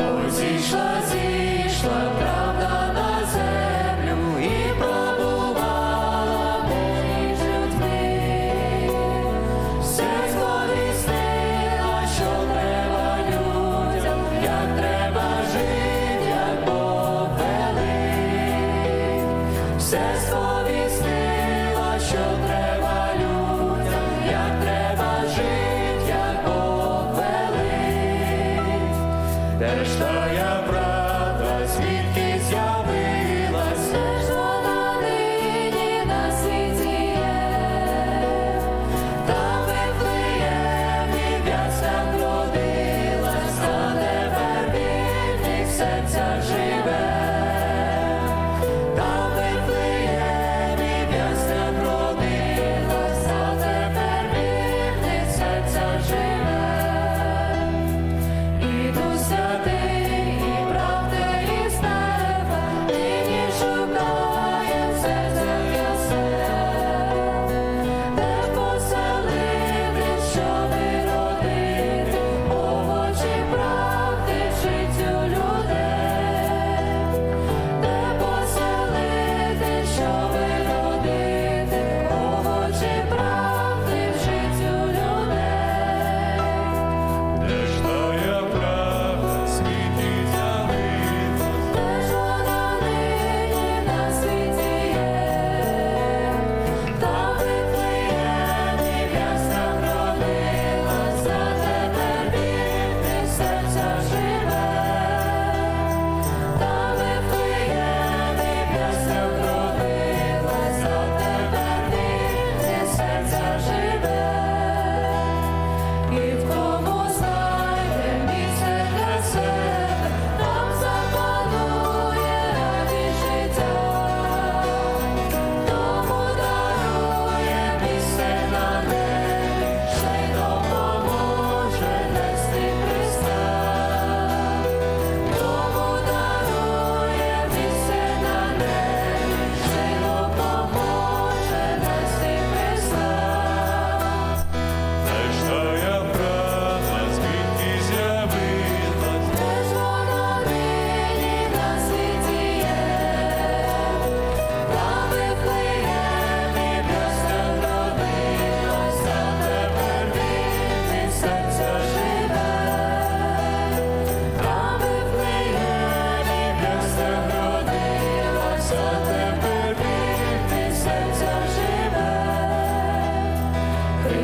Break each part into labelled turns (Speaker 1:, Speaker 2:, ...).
Speaker 1: Ой, зійшла, зійшла. твоя правда світ.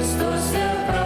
Speaker 1: Христос я правда.